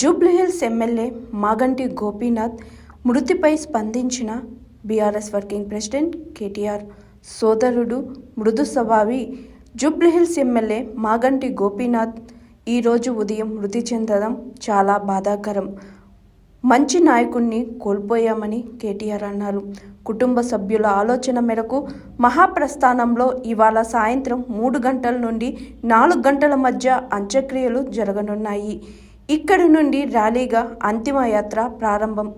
Jubilee Hills MLA Maganti Gopinath మృతిపై స్పందించిన BRS working president KTR సోదరుడు మృదు స్వభావి Jubilee Hills MLA Maganti Gopinath ఈరోజు ఉదయం మృతి చెందడం చాలా బాధాకరం. మంచి నాయకుణ్ణి కోల్పోయామని కేటీఆర్ అన్నారు. కుటుంబ సభ్యుల ఆలోచన మేరకు మహాప్రస్థానంలో ఇవాళ సాయంత్రం మూడు గంటల నుండి నాలుగు గంటల మధ్య అంత్యక్రియలు జరగనున్నాయి. ఇక్కడి నుండి ర్యాలీగా అంతిమయాత్ర ప్రారంభం.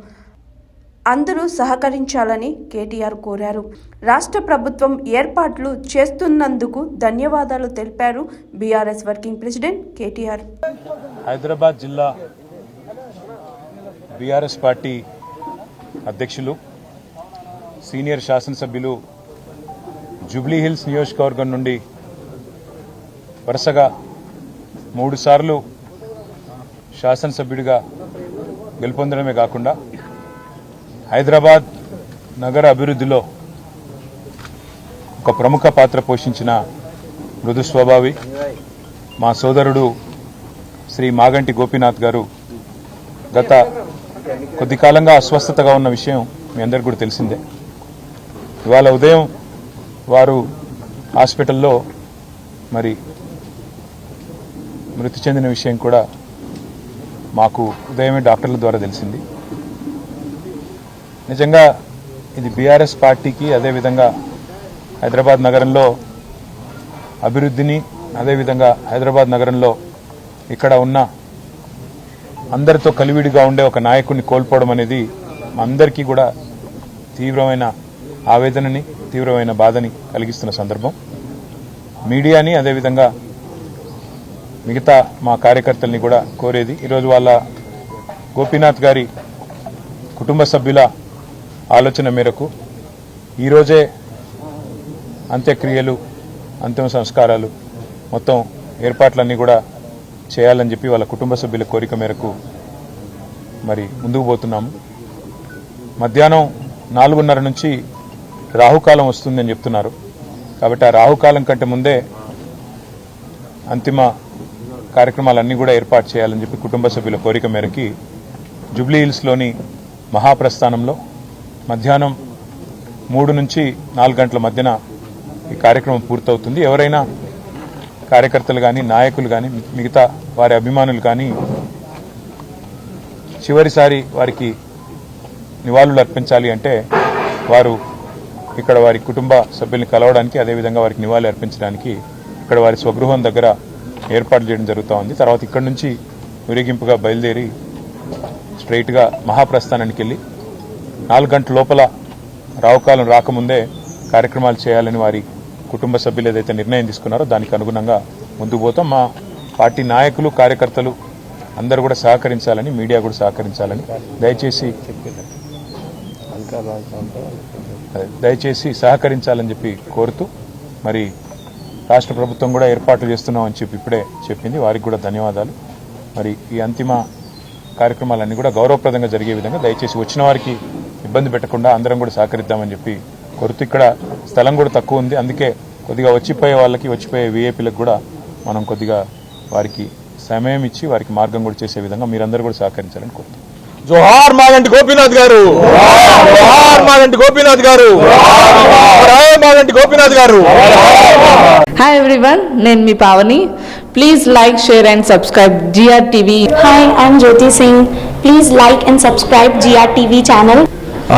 అందరూ సహకరించాలని కేటీఆర్ కోరారు. రాష్ట్ర ప్రభుత్వం ఏర్పాట్లు చేస్తున్నందుకు ధన్యవాదాలు తెలిపారు BRS working president KTR. Hyderabad జిల్లా బీఆర్ఎస్ పార్టీ అధ్యక్షులు సీనియర్ శాసనసభ్యులు జూబ్లీహిల్స్ నియోజకవర్గం నుండి వరుసగా మూడుసార్లు శాసనసభ్యుడిగా గెలుపొందడమే కాకుండా హైదరాబాద్ నగర అభివృద్ధిలో ఒక ప్రముఖ పాత్ర పోషించిన మృదు స్వభావి మా సోదరుడు శ్రీ మాగంటి గోపీనాథ్ గారు గత కొద్ది కాలంగా అస్వస్థతగా ఉన్న విషయం మీ అందరికి కూడా తెలిసిందే. ఇవాళ ఉదయం వారు హాస్పిటల్లో మరి మృతి చెందిన విషయం కూడా మాకు ఉదయమే డాక్టర్ల ద్వారా తెలిసింది. నిజంగా ఇది బీఆర్ఎస్ పార్టీకి అదేవిధంగా హైదరాబాద్ నగరంలో అభివృద్ధిని అదేవిధంగా హైదరాబాద్ నగరంలో ఇక్కడ ఉన్న అందరితో కలివిడిగా ఉండే ఒక నాయకుడిని కోల్పోవడం అనేది అందరికీ కూడా తీవ్రమైన ఆవేదనని తీవ్రమైన బాధని కలిగిస్తున్న సందర్భం. మీడియాని అదేవిధంగా మిగతా మా కార్యకర్తల్ని కూడా కోరేది. ఈరోజు వాళ్ళ గోపీనాథ్ గారి కుటుంబ సభ్యుల ఆలోచన మేరకు ఈరోజే అంత్యక్రియలు అంతిమ సంస్కారాలు మొత్తం ఏర్పాట్లన్నీ కూడా చేయాలని చెప్పి వాళ్ళ కుటుంబ సభ్యుల కోరిక మేరకు మరి ముందుకు పోతున్నాము. మధ్యాహ్నం నాలుగున్నర నుంచి రాహుకాలం వస్తుందని చెప్తున్నారు. కాబట్టి ఆ రాహుకాలం కంటే ముందే అంతిమ కార్యక్రమాలన్నీ కూడా ఏర్పాటు చేయాలని చెప్పి కుటుంబ సభ్యుల కోరిక మేరకి జూబ్లీ హిల్స్లోని మహాప్రస్థానంలో మధ్యాహ్నం మూడు నుంచి నాలుగు గంటల మధ్యన ఈ కార్యక్రమం పూర్తవుతుంది. ఎవరైనా కార్యకర్తలు కానీ నాయకులు కానీ మిగతా వారి అభిమానులు కానీ చివరిసారి వారికి నివాళులు అర్పించాలి అంటే వారు ఇక్కడ వారి కుటుంబ సభ్యుల్ని కలవడానికి అదేవిధంగా వారికి నివాళులు అర్పించడానికి ఇక్కడ వారి స్వగృహం దగ్గర ఏర్పాటు చేయడం జరుగుతూ ఉంది. తర్వాత ఇక్కడ నుంచి ఊరేగింపుగా బయలుదేరి స్ట్రైట్గా మహాప్రస్థానానికి వెళ్ళి నాలుగు గంటల లోపల రావుకాలం రాకముందే కార్యక్రమాలు చేయాలని వారి కుటుంబ సభ్యులు ఏదైతే నిర్ణయం తీసుకున్నారో దానికి అనుగుణంగా ముందుకు పోతాం. మా పార్టీ నాయకులు కార్యకర్తలు అందరూ కూడా సహకరించాలని మీడియా కూడా సహకరించాలని దయచేసి దయచేసి సహకరించాలని చెప్పి కోరుతూ మరి రాష్ట్ర ప్రభుత్వం కూడా ఏర్పాట్లు చేస్తున్నామని చెప్పి ఇప్పుడే చెప్పింది. వారికి కూడా ధన్యవాదాలు. మరి ఈ అంతిమ కార్యక్రమాలన్నీ కూడా గౌరవప్రదంగా జరిగే విధంగా దయచేసి వచ్చిన వారికి ఇబ్బంది పెట్టకుండా అందరం కూడా సహకరిద్దామని చెప్పి కొరత ఇక్కడ స్థలం కూడా తక్కువ ఉంది. అందుకే కొద్దిగా వచ్చిపోయే వాళ్ళకి వచ్చిపోయే వీఐపీలకు కూడా మనం కొద్దిగా వారికి సమయం ఇచ్చి వారికి మార్గం కూడా చేసే విధంగా మీరందరూ కూడా సహకరించాలని కోరుతున్నాం జోహార్ మాగంటి గోపీనాథ్ గారు. జోహార్ మాగంటి గోపీనాథ్ గారు. జోహార్ మాగంటి గోపీనాథ్ గారు. హాయ్ ఎవ్రీవన్ నేను మీ Pavani. Please like share and subscribe GR TV Hi, I'm Jyoti Singh. Please like and subscribe GRTV channel.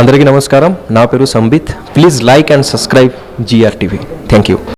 అందరికీ నమస్కారం. నా పేరు Sambit. Please like and subscribe GR TV thank you